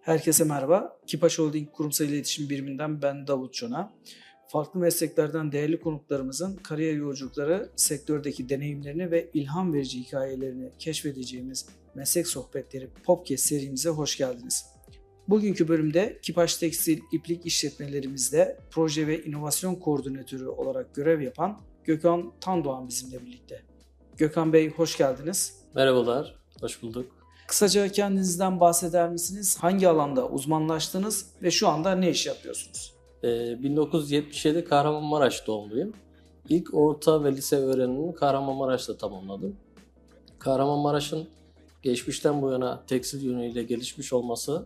Herkese merhaba. Kipaş Holding Kurumsal İletişim Biriminden ben Davut Çona. Farklı mesleklerden değerli konuklarımızın kariyer yolculukları, sektördeki deneyimlerini ve ilham verici hikayelerini keşfedeceğimiz meslek sohbetleri podcast serimize hoş geldiniz. Bugünkü bölümde Kipaş Tekstil İplik işletmelerimizde proje ve inovasyon koordinatörü olarak görev yapan Gökhan Tandoğan bizimle birlikte. Gökhan Bey hoş geldiniz. Merhabalar, hoş bulduk. Kısaca kendinizden bahseder misiniz? Hangi alanda uzmanlaştınız ve şu anda ne iş yapıyorsunuz? Ee, 1977 Kahramanmaraş doğumluyum. İlk orta ve lise öğrenimimi Kahramanmaraş'ta tamamladım. Kahramanmaraş'ın geçmişten bu yana tekstil yönüyle gelişmiş olması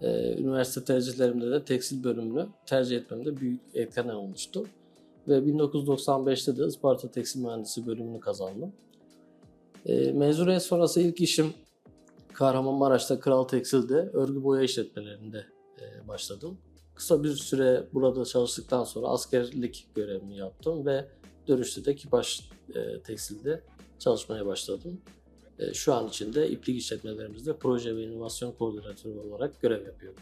e, üniversite tercihlerimde de tekstil bölümünü tercih etmemde büyük etken olmuştu. Ve 1995'te de Isparta Tekstil Mühendisi bölümünü kazandım. E, mezuniyet sonrası ilk işim Kahramanmaraş'ta Kral Tekstil'de örgü boya işletmelerinde e, başladım. Kısa bir süre burada çalıştıktan sonra askerlik görevimi yaptım ve dönüşte de Kipaş e, Tekstil'de çalışmaya başladım. E, şu an için de iplik işletmelerimizde proje ve inovasyon koordinatörü olarak görev yapıyorum.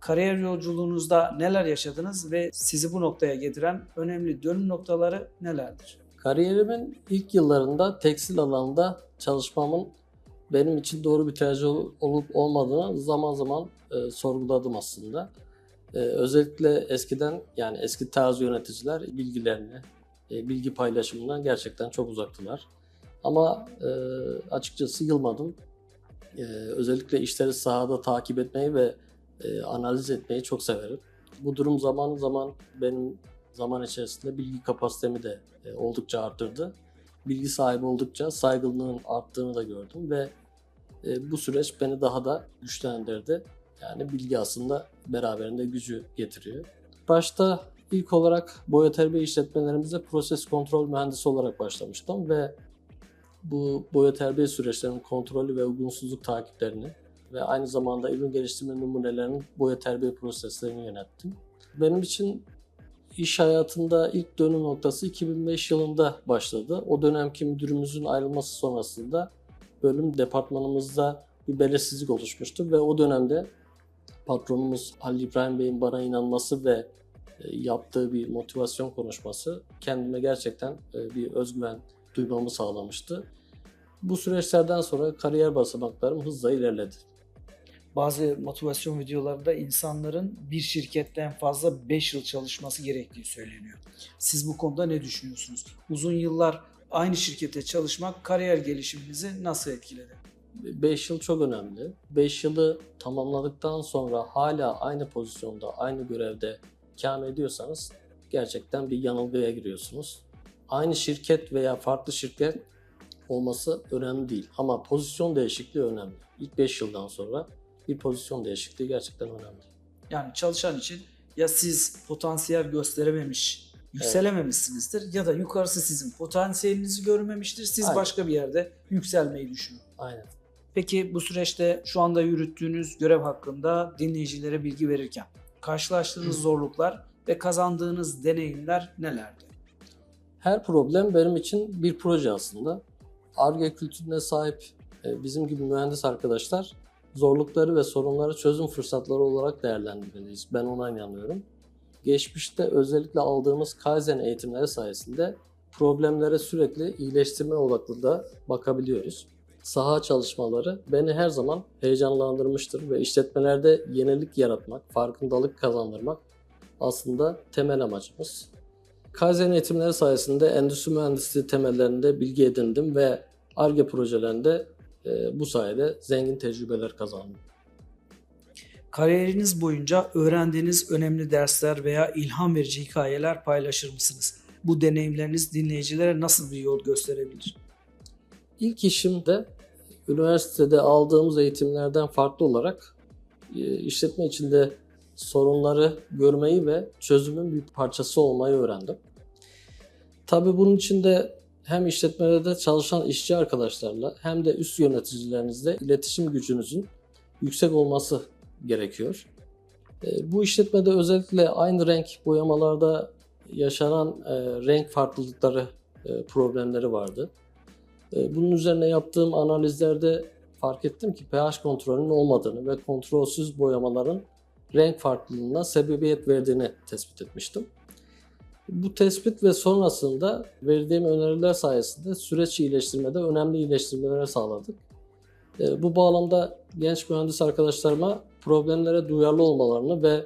Kariyer yolculuğunuzda neler yaşadınız ve sizi bu noktaya getiren önemli dönüm noktaları nelerdir? Kariyerimin ilk yıllarında tekstil alanında çalışmamın benim için doğru bir tercih olup olmadığını zaman zaman e, sorguladım aslında. E, özellikle eskiden yani eski tarz yöneticiler bilgilerini, e, bilgi paylaşımından gerçekten çok uzaktılar. Ama e, açıkçası yılmadım. E, özellikle işleri sahada takip etmeyi ve e, analiz etmeyi çok severim. Bu durum zaman zaman benim zaman içerisinde bilgi kapasitemi de e, oldukça arttırdı. Bilgi sahibi oldukça saygınlığın arttığını da gördüm ve e, bu süreç beni daha da güçlendirdi. Yani bilgi aslında beraberinde gücü getiriyor. Başta ilk olarak boya terbiye işletmelerimizde proses kontrol mühendisi olarak başlamıştım ve bu boya terbiye süreçlerinin kontrolü ve uygunsuzluk takiplerini ve aynı zamanda ürün geliştirme numunelerinin boya terbiye proseslerini yönettim. Benim için iş hayatında ilk dönüm noktası 2005 yılında başladı. O dönemki müdürümüzün ayrılması sonrasında bölüm departmanımızda bir belirsizlik oluşmuştu ve o dönemde patronumuz Halil İbrahim Bey'in bana inanması ve e, yaptığı bir motivasyon konuşması kendime gerçekten e, bir özgüven duymamı sağlamıştı. Bu süreçlerden sonra kariyer basamaklarım hızla ilerledi. Bazı motivasyon videolarında insanların bir şirkette en fazla 5 yıl çalışması gerektiği söyleniyor. Siz bu konuda ne düşünüyorsunuz? Uzun yıllar aynı şirkette çalışmak kariyer gelişiminizi nasıl etkiledi? 5 yıl çok önemli. 5 yılı tamamladıktan sonra hala aynı pozisyonda, aynı görevde kâm ediyorsanız gerçekten bir yanılgıya giriyorsunuz. Aynı şirket veya farklı şirket olması önemli değil ama pozisyon değişikliği önemli. İlk 5 yıldan sonra bir pozisyon değişikliği gerçekten önemli. Yani çalışan için ya siz potansiyel gösterememiş, yükselememişsinizdir ya da yukarısı sizin potansiyelinizi görmemiştir. Siz Aynen. başka bir yerde yükselmeyi düşünün. Aynen. Peki bu süreçte şu anda yürüttüğünüz görev hakkında dinleyicilere bilgi verirken karşılaştığınız zorluklar ve kazandığınız deneyimler nelerdi? Her problem benim için bir proje aslında. ARGE kültürüne sahip e, bizim gibi mühendis arkadaşlar zorlukları ve sorunları çözüm fırsatları olarak değerlendirmeliyiz. Ben ona inanıyorum. Geçmişte özellikle aldığımız Kaizen eğitimleri sayesinde problemlere sürekli iyileştirme odaklı da bakabiliyoruz. Saha çalışmaları beni her zaman heyecanlandırmıştır ve işletmelerde yenilik yaratmak, farkındalık kazandırmak aslında temel amacımız. Kaizen eğitimleri sayesinde endüstri mühendisliği temellerinde bilgi edindim ve ARGE projelerinde bu sayede zengin tecrübeler kazandım. Kariyeriniz boyunca öğrendiğiniz önemli dersler veya ilham verici hikayeler paylaşır mısınız? Bu deneyimleriniz dinleyicilere nasıl bir yol gösterebilir? İlk işimde üniversitede aldığımız eğitimlerden farklı olarak e, işletme içinde sorunları görmeyi ve çözümün bir parçası olmayı öğrendim. Tabii bunun için de hem işletmelerde çalışan işçi arkadaşlarla hem de üst yöneticilerinizle iletişim gücünüzün yüksek olması gerekiyor. E, Bu işletmede özellikle aynı renk boyamalarda yaşanan e, renk farklılıkları e, problemleri vardı. Bunun üzerine yaptığım analizlerde fark ettim ki pH kontrolünün olmadığını ve kontrolsüz boyamaların renk farklılığına sebebiyet verdiğini tespit etmiştim. Bu tespit ve sonrasında verdiğim öneriler sayesinde süreç iyileştirmede önemli iyileştirmeler sağladık. E, Bu bağlamda genç mühendis arkadaşlarıma problemlere duyarlı olmalarını ve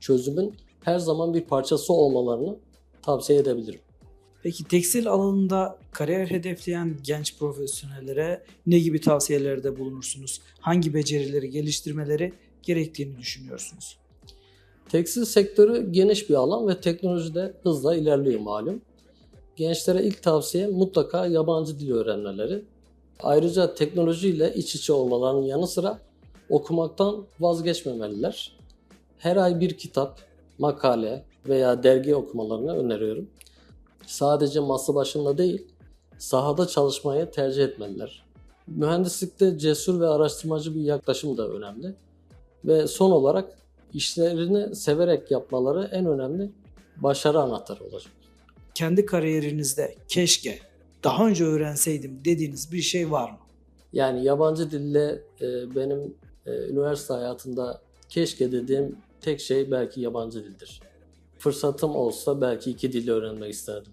çözümün her zaman bir parçası olmalarını tavsiye edebilirim. Peki tekstil alanında kariyer hedefleyen genç profesyonellere ne gibi tavsiyelerde bulunursunuz? Hangi becerileri geliştirmeleri gerektiğini düşünüyorsunuz? Tekstil sektörü geniş bir alan ve teknolojide hızla ilerliyor malum. Gençlere ilk tavsiye mutlaka yabancı dil öğrenmeleri. Ayrıca teknolojiyle iç içe olmalarının yanı sıra okumaktan vazgeçmemeliler. Her ay bir kitap, makale veya dergi okumalarını öneriyorum. Sadece masa başında değil, sahada çalışmayı tercih etmeliler. Mühendislikte cesur ve araştırmacı bir yaklaşım da önemli. Ve son olarak işlerini severek yapmaları en önemli başarı anahtarı olacak. Kendi kariyerinizde keşke daha önce öğrenseydim dediğiniz bir şey var mı? Yani yabancı dille e, benim e, üniversite hayatında keşke dediğim tek şey belki yabancı dildir. Fırsatım olsa belki iki dili öğrenmek isterdim.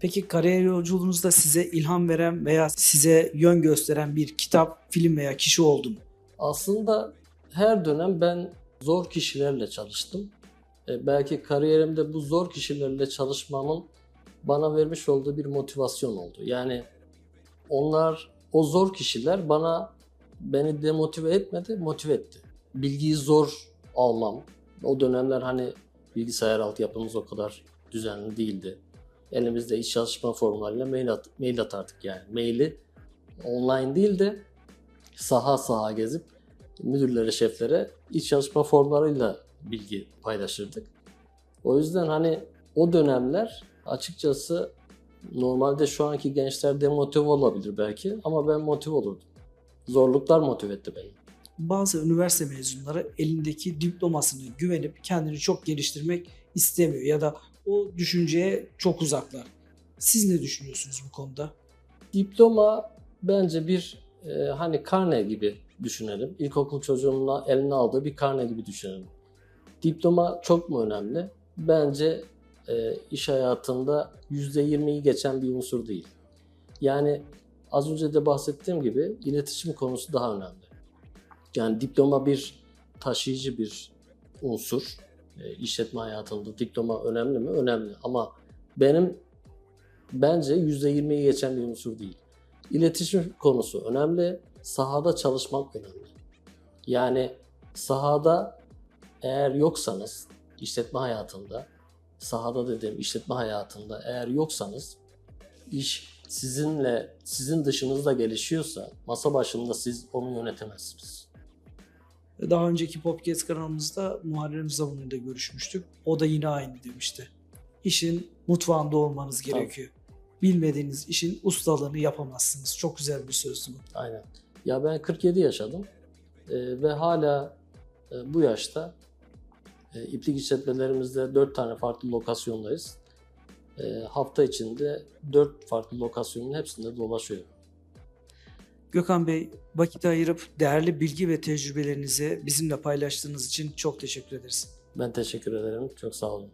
Peki kariyer yolculuğunuzda size ilham veren veya size yön gösteren bir kitap, film veya kişi oldu mu? Aslında her dönem ben zor kişilerle çalıştım. E, belki kariyerimde bu zor kişilerle çalışmamın bana vermiş olduğu bir motivasyon oldu. Yani onlar, o zor kişiler bana beni demotive etmedi, motive etti. Bilgiyi zor almam. O dönemler hani bilgisayar altyapımız o kadar düzenli değildi. Elimizde iş çalışma formlarıyla mail, at, mail atardık yani. Maili online değil de saha saha gezip müdürlere, şeflere iç çalışma formlarıyla bilgi paylaşırdık. O yüzden hani o dönemler açıkçası normalde şu anki gençler demotive olabilir belki ama ben motive olurdum. Zorluklar motive etti beni. Bazı üniversite mezunları elindeki diplomasını güvenip kendini çok geliştirmek istemiyor ya da o düşünceye çok uzaklar. Siz ne düşünüyorsunuz bu konuda? Diploma bence bir e, hani karne gibi düşünelim. İlkokul çocuğunun eline aldığı bir karne gibi düşünelim. Diploma çok mu önemli? Bence e, iş hayatında %20'yi geçen bir unsur değil. Yani az önce de bahsettiğim gibi iletişim konusu daha önemli. Yani diploma bir taşıyıcı bir unsur. E, işletme hayatında diploma önemli mi? Önemli. Ama benim bence %20'yi geçen bir unsur değil. İletişim konusu önemli. Sahada çalışmak önemli. Yani sahada eğer yoksanız işletme hayatında, sahada dediğim işletme hayatında eğer yoksanız iş sizinle, sizin dışınızda gelişiyorsa masa başında siz onu yönetemezsiniz. Daha önceki podcast kanalımızda Muharrem da görüşmüştük. O da yine aynı demişti. İşin mutfağında olmanız Tabii. gerekiyor. Bilmediğiniz işin ustalığını yapamazsınız. Çok güzel bir sözdü bu. Aynen. Ya ben 47 yaşadım Ee, ve hala e, bu yaşta e, iplik işletmelerimizde 4 tane farklı lokasyondayız. E, hafta içinde 4 farklı lokasyonun hepsinde dolaşıyorum. Gökhan Bey, vakit ayırıp değerli bilgi ve tecrübelerinizi bizimle paylaştığınız için çok teşekkür ederiz. Ben teşekkür ederim. Çok sağ olun.